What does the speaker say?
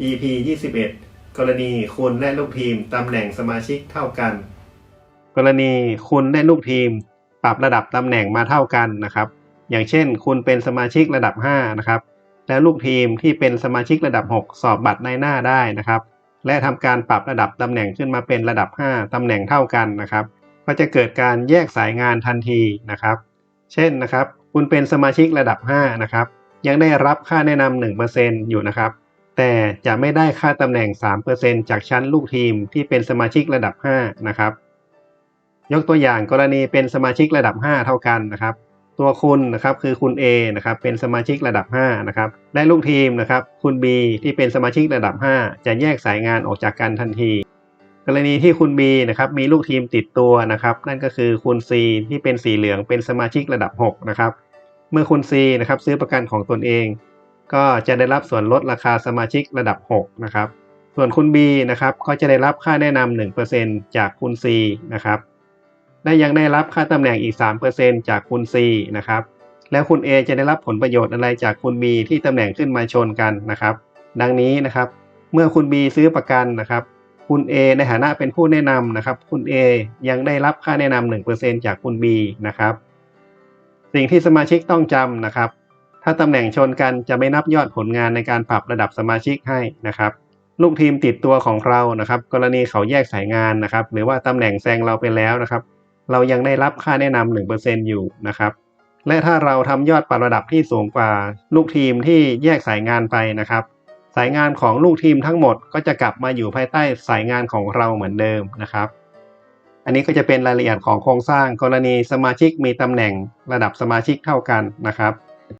EP 21 กรณีคุณและลูกทีมตำแหน่งสมาชิกเท่ากัน กรณีคุณและลูกทีม ปรับระดับตำแหน่งมาเท่ากันนะครับ อย่างเช่น คุณเป็นสมาชิกระดับ 5 นะครับ และลูกทีมที่เป็นสมาชิกระดับ 6 สอบบัตรในหน้าได้นะครับ และทำการปรับระดับตำแหน่งขึ้นมาเป็นระดับ 5ตำแหน่งเท่ากันนะครับ ก็จะเกิดการแยกสายงานทันทีนะครับ เช่นนะครับ คุณเป็นสมาชิกระดับ 5 นะครับ ยังได้รับค่าแนะนำ1%อยู่นะครับ แต่จะไม่ได้ค่าตำแหน่ง 3%จากชั้นลูกทีมที่เป็นสมาชิกระดับ 5 นะครับ ยกตัวอย่างกรณีเป็นสมาชิกระดับ 5 เท่ากันนะครับ ตัวคุณนะครับคือคุณ A นะครับเป็นสมาชิกระดับ 5 นะครับและลูกทีมนะครับคุณ B ที่เป็นสมาชิกระดับ 5 จะแยกสายงานออกจากกันทันที กรณีที่คุณ B นะครับมีลูกทีมติดตัวนะครับ นั่นก็คือคุณ C ที่เป็นสีเหลืองเป็นสมาชิกระดับ 6 นะครับ เมื่อคุณ C นะครับซื้อประกันของตนเอง ก็จะได้รับส่วนลดราคาสมาชิกระดับ 6 นะครับ ส่วนคุณ B นะครับก็จะได้รับค่าแนะนำ1%จากคุณ C นะครับและยังได้รับค่าตำแหน่งอีก 3%จากคุณ C นะครับ แล้วคุณ A จะได้รับผลประโยชน์อะไรจากคุณ B ที่ตำแหน่งขึ้นมาชนกันนะครับ ดังนี้นะครับ เมื่อคุณ B ซื้อประกันนะครับ คุณ A ในฐานะเป็นผู้แนะนำนะครับ คุณ A ยังได้รับค่าแนะนำ1%จากคุณ B นะครับ สิ่งที่สมาชิกต้องจำนะครับ ถ้าตำแหน่งชนกันจะไม่นับยอดผลงานในการปรับระดับสมาชิกให้นะครับ ลูกทีมติดตัวของเรานะครับ กรณีเขาแยกสายงานนะครับ หรือว่าตำแหน่งแซงเราไปแล้วนะครับ เรายังได้รับค่าแนะนำ1%อยู่นะครับและถ้าเราทำยอดปรับระดับที่สูงกว่าลูกทีมที่แยกสายงานไปนะครับ สายงานของลูกทีมทั้งหมดก็จะกลับมาอยู่ภายใต้สายงานของเราเหมือนเดิมนะครับ อันนี้ก็จะเป็นรายละเอียดของโครงสร้างกรณีสมาชิกมีตำแหน่งระดับสมาชิกเท่ากันนะครับ